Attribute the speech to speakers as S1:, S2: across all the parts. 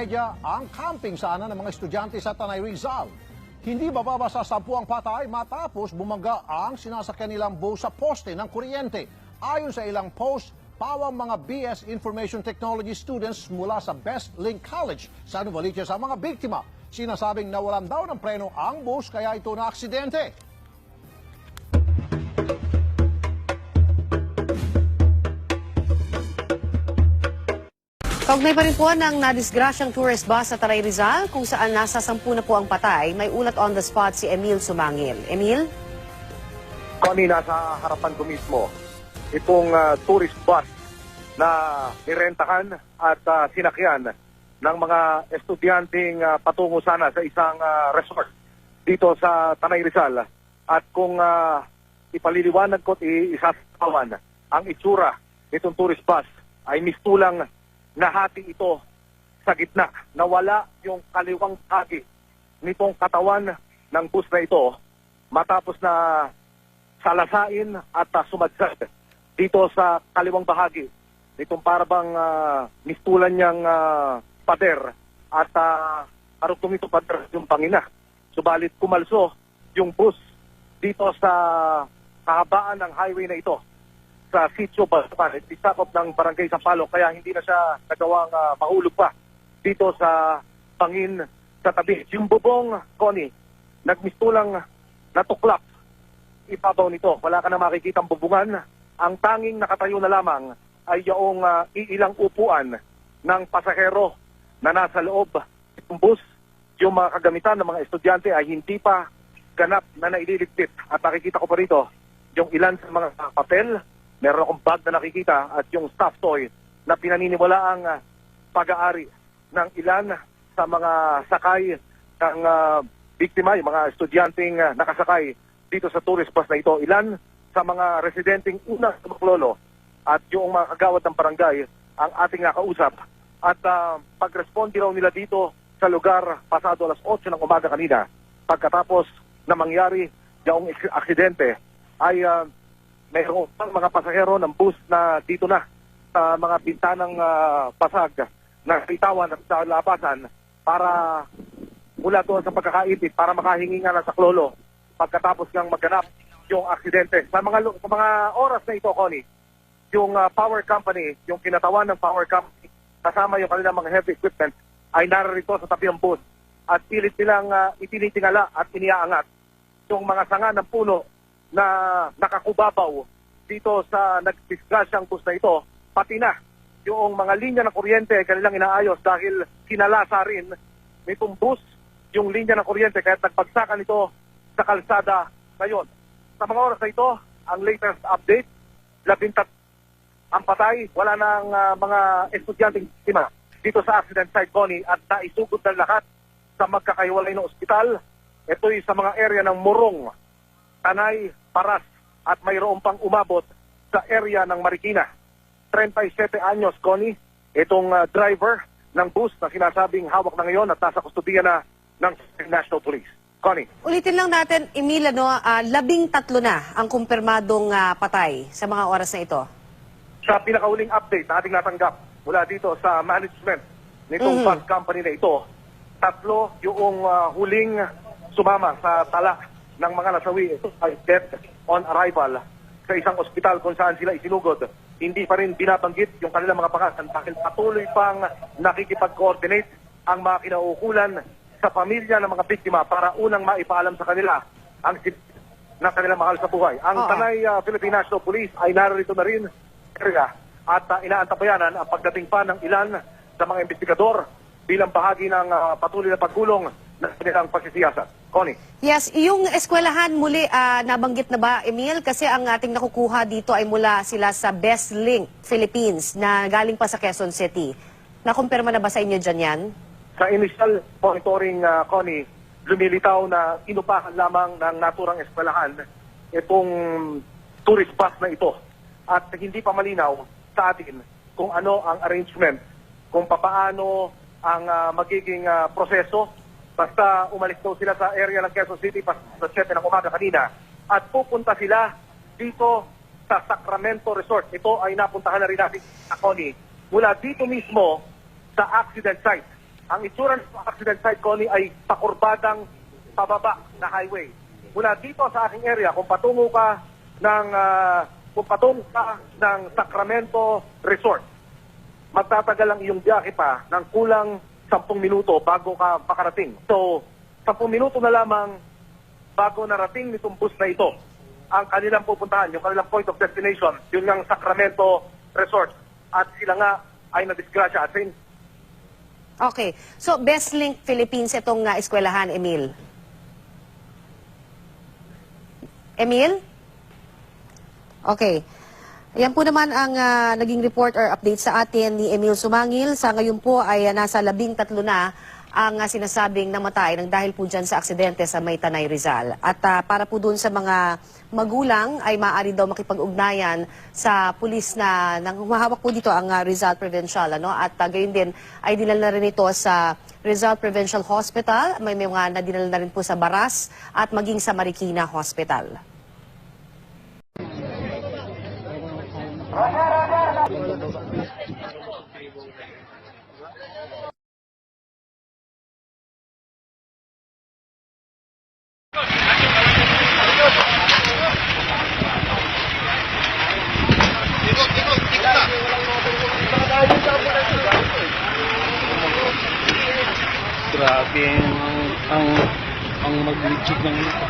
S1: media ang camping sana ng mga estudyante sa Tanay Rizal. Hindi bababa sa 10 ang patay matapos bumangga ang sinasakyan nilang bus sa poste ng kuryente. Ayon sa ilang post, pawang mga BS Information Technology students mula sa Best Link College sa Novaliches ang mga biktima. Sinasabing nawalan daw ng preno ang bus kaya ito na aksidente.
S2: Kaugnay pa rin po ng nadisgrasyang tourist bus sa Taray Rizal kung saan nasa sampu na po ang patay. May ulat on the spot si Emil Sumangil. Emil?
S3: Connie, nasa harapan ko mismo itong ah, tourist bus na nirentahan at ah, sinakyan ng mga estudyanteng ah, patungo sana sa isang ah, resort dito sa Tanay Rizal. At kung ah, ipaliliwanag ko at isasawan ang itsura nitong tourist bus ay mistulang nahati ito sa gitna. Nawala yung kaliwang hagi nitong katawan ng bus na ito matapos na salasain at uh, sumadsad dito sa kaliwang bahagi nitong parabang uh, mistulan niyang ah, pader at uh, arugtong ito pader yung pangina. Subalit kumalso yung bus dito sa kahabaan ng highway na ito sa Sitio Balsapan. Isakop ng barangay Sampaloc kaya hindi na siya nagawang uh, mahulog pa dito sa pangin sa tabi. Yung bubong, Connie, nagmistulang natuklap ibabaw nito. Wala ka na makikitang bubungan. Ang tanging nakatayo na lamang ay yung ah, iilang upuan ng pasahero na nasa loob ng bus. Yung mga kagamitan ng mga estudyante ay hindi pa ganap na naililigpit. At nakikita ko pa rito yung ilan sa mga papel, meron akong bag na nakikita at yung stuffed toy na pinaniniwala ang pag-aari ng ilan sa mga sakay ng ah, biktima, yung mga estudyanteng ah, nakasakay dito sa tourist bus na ito. Ilan sa mga residenteng una sa Bacololo at yung mga kagawad ng barangay ang ating nakausap. At ah, pag-responde raw nila dito sa lugar pasado alas 8 ng umaga kanina pagkatapos na mangyari yung aksidente ay ah, mayroong pang mga pasahero ng bus na dito na sa mga bintanang ah, pasag na itawan sa labasan para mula doon sa pagkakaintip para makahingi nga ng saklolo pagkatapos ng maganap yung aksidente. Sa mga, sa mga oras na ito, Connie, yung ah, power company, yung kinatawan ng power company, kasama yung kanilang mga heavy equipment, ay narito sa tabi ng bus at pilit nilang uh, itinitingala at iniaangat yung mga sanga ng puno na nakakubabaw dito sa nagdisgrasyang bus na ito, pati na yung mga linya ng kuryente kanilang inaayos dahil kinalasa rin nitong bus yung linya ng kuryente kaya nagbagsakan ito sa kalsada ngayon. Sa mga oras na ito, ang latest update, labintat ang patay, wala nang ah, mga estudyanteng biktima dito sa accident site, Connie, at naisugod ng lahat sa magkakahiwalay ng ospital. Ito'y sa mga area ng Morong, Tanay, Paras, at mayroon pang umabot sa area ng Marikina. 37 anyos, Connie, itong ah, driver ng bus na sinasabing hawak na ngayon at nasa kustudiya na ng National Police. Connie.
S2: Ulitin lang natin, Emil, ano, ah, labing tatlo na ang kumpirmadong ah, patay sa mga oras na ito.
S3: sa pinakauling update na ating natanggap mula dito sa management nitong
S2: Mhm.
S3: bus company na ito, tatlo yung ah, huling sumama sa tala ng mga nasawi ay death on arrival sa isang ospital kung saan sila isinugod. Hindi pa rin binabanggit yung kanilang mga pangalan dahil patuloy pang nakikipag-coordinate ang mga kinaukulan sa pamilya ng mga biktima para unang maipaalam sa kanila ang na kanilang mahal sa buhay. Ang. Tanay ah, Philippine National Police ay narito na rin area at uh, inaantabayanan ang pagdating pa ng ilan sa mga investigador bilang bahagi ng ah, patuloy na pagkulong ng kanilang pagsisiyasat. Connie.
S2: Yes, yung eskwelahan muli ah, nabanggit na ba, Emil? Kasi ang ating nakukuha dito ay mula sila sa Best Link Philippines na galing pa sa Quezon City. Nakumpirma na ba sa inyo dyan yan?
S3: Sa initial monitoring, uh, Connie, lumilitaw na inupahan lamang ng naturang eskwelahan itong tourist bus na ito. At hindi pa malinaw sa atin kung ano ang arrangement, kung papaano ang ah, magiging ah, proseso. Basta umalis daw sila sa area ng Quezon City pas sa 7 ng umaga kanina at pupunta sila dito sa Sacramento Resort. Ito ay napuntahan na rin natin sa Connie mula dito mismo sa accident site Ang itsura ng accident site, Connie, ay pakurbadang pababa na highway. Mula dito sa aking area, kung patungo ka ng, ah, kung patungo ka ng Sacramento Resort, magtatagal ang iyong biyahe pa ng kulang 10 minuto bago ka makarating. So, 10 minuto na lamang bago narating nitong bus na ito ang kanilang pupuntahan, yung kanilang point of destination, yun ng Sacramento Resort. At sila nga ay nadisgrasya. At sin-
S2: Okay. So, Best Link Philippines itong uh, eskwelahan, Emil. Emil? Okay. Yan po naman ang ah, naging report or update sa atin ni Emil Sumangil. Sa ngayon po ay ah, nasa labing tatlo na ang ah, sinasabing namatay ng dahil po dyan sa aksidente sa Maytanay Rizal. At ah, para po dun sa mga magulang ay maaari daw makipag-ugnayan sa pulis na nang humahawak po dito ang ah, Rizal Provincial. Ano? At uh, gayon din ay dinala na rin ito sa Rizal Provincial Hospital. May mga nadinala na rin po sa Baras at maging sa Marikina Hospital.
S4: Grabe ang ang mag-legit ng ito.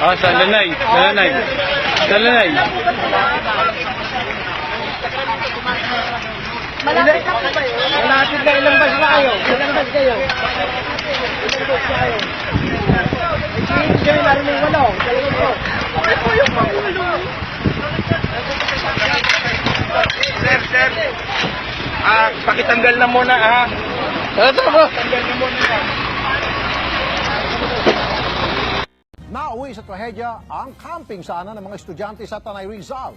S4: Ah, sa Lanay. Sa Lanay. Sa Lanay.
S5: Malapit na ilang na kayo? Ilang bus kayo? Ilang bus kayo? Hindi kayo narinig wala. Dalawang po. Ano po yung pangulo?
S4: Sir, sir. Ah, pakitanggal na muna ah. Ito mo. Tanggal na muna.
S1: Nauwi sa trahedya ang camping sana ng mga estudyante sa Tanay Rizal.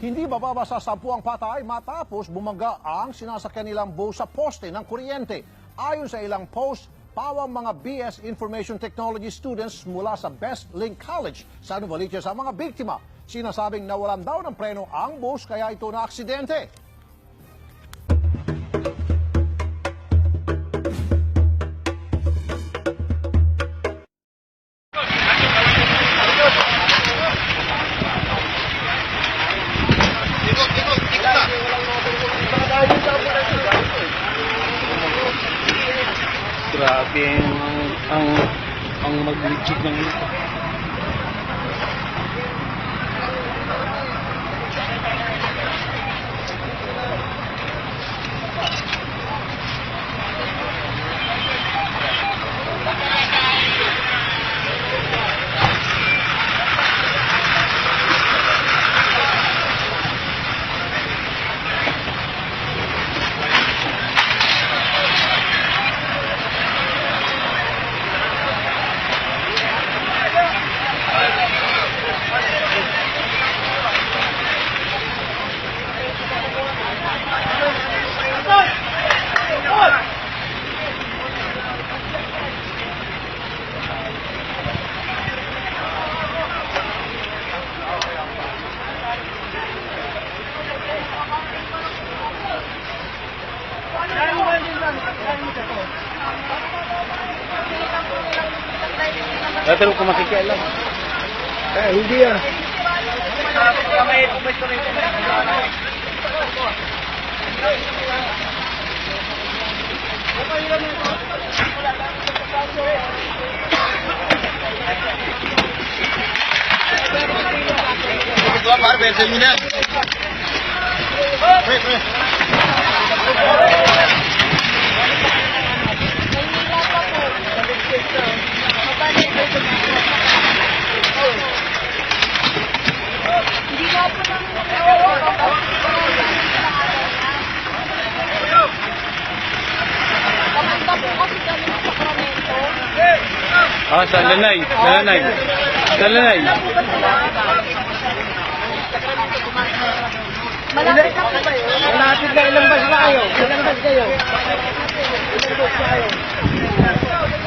S1: Hindi bababa sa sampu ang patay matapos bumaga ang sinasakyan nilang bus sa poste ng kuryente. Ayon sa ilang post, pawang mga BS Information Technology students mula sa Best Link College sa Novaliches ang mga biktima. Sinasabing nawalan daw ng preno ang bus kaya ito na aksidente.
S4: Tatanong kung makikialam.
S5: Eh, hindi ah.
S4: Ito, par, bensin nyo na. Ah, sa lanay. Sa lanay. Sa lanay.
S5: Malapit na po kayo. Malapit na ilang bus na kayo. Ilang bus kayo. Ilang bus kayo.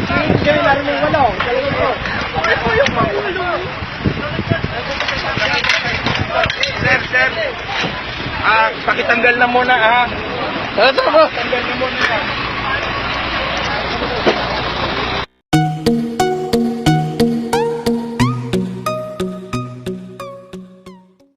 S5: Hindi kayo narinig walo. Talagang po. Ano po yung mga walo?
S4: Sir, sir. Ah, pakitanggal na muna, ah. Ito mo.
S5: Tanggal na muna.